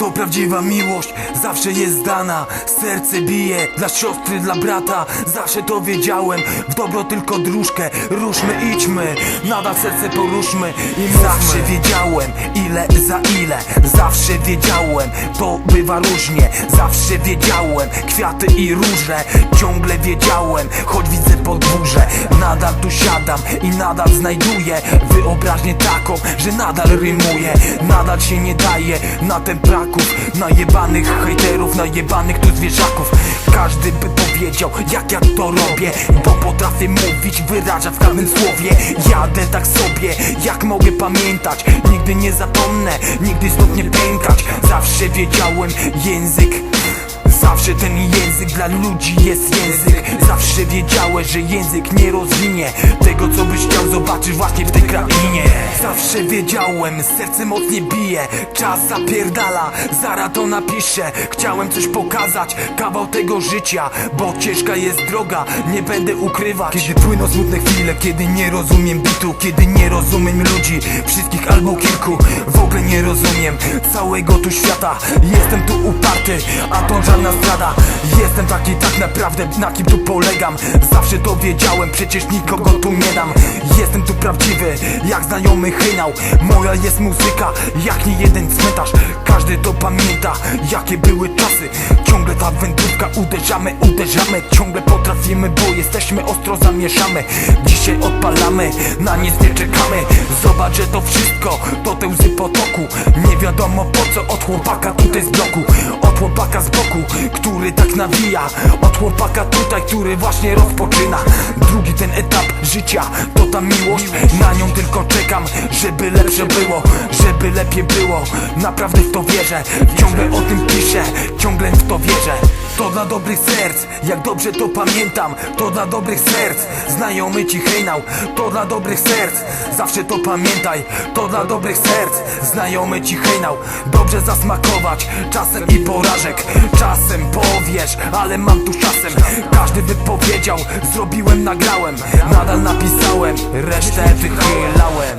To prawdziwa miłość, zawsze jest dana Serce bije, dla siostry, dla brata. Zawsze to wiedziałem, w dobro tylko dróżkę. Ruszmy, idźmy, nadal serce poruszmy. I mówmy. Zawsze wiedziałem, ile za ile. Zawsze wiedziałem, to bywa różnie. Zawsze wiedziałem, kwiaty i róże. Ciągle wiedziałem, choć widzę podwórze. Nadal tu siadam i nadal znajduję Wyobraźnię taką, że nadal rymuję. Nadal się nie daje na templaków Najebanych hejterów, najebanych tu zwierzaków Każdy by powiedział, jak ja to robię Bo potrafię mówić, wyrażać w każdym słowie. Jadę tak sobie, jak mogę pamiętać. Nigdy nie zapomnę, nigdy znów nie pękać. Zawsze wiedziałem, język Zawsze ten język dla ludzi jest język. Zawsze wiedziałeś, że język nie rozwinie Tego co byś chciał zobaczyć właśnie w tej krainie Zawsze wiedziałem, serce mocnie bije Czas zapierdala, zara to napiszę Chciałem coś pokazać, kawał tego życia Bo ciężka jest droga, nie będę ukrywać. Kiedy płyną smutne chwile, kiedy nie rozumiem bitu Kiedy nie rozumiem ludzi, wszystkich albo kilku W ogóle nie rozumiem całego tu świata. Jestem tu uparty, a to żadna zdrada Jestem taki tak naprawdę, na kim tu polegam? Zawsze to wiedziałem, przecież nikogo tu nie dam. Jestem tu prawdziwy, jak znajomy hejnał Moja jest muzyka, jak nie jeden cmentarz. Każdy to pamięta, jakie były czasy. Ciągle ta wędrówka, uderzamy, uderzamy. Ciągle potrafimy, bo jesteśmy ostro zamieszamy. Dzisiaj odpalamy, na nic nie czekamy. Zobacz, że to wszystko, to te łzy potoku. Nie wiadomo po co od chłopaka tutaj z bloku. Od chłopaka z boku, który tak nawija. Od chłopaka tutaj, który właśnie rozpoczyna. Drugi ten etap życia, to ta miłość. Na nią tylko czekam, żeby lepsze było Żeby lepiej było, naprawdę w to wierzę. Ciągle o tym piszę, ciągle w to wierzę to dla dobrych serc, jak dobrze to pamiętam. To dla dobrych serc, znajomy ci hejnał. To dla dobrych serc, zawsze to pamiętaj. To dla dobrych serc, znajomy ci hejnał. Dobrze zasmakować, czasem i porażek. Czasem powiesz, ale mam tu czasem. Każdy wypowiedział, zrobiłem, nagrałem. Nadal napisałem, resztę wychylałem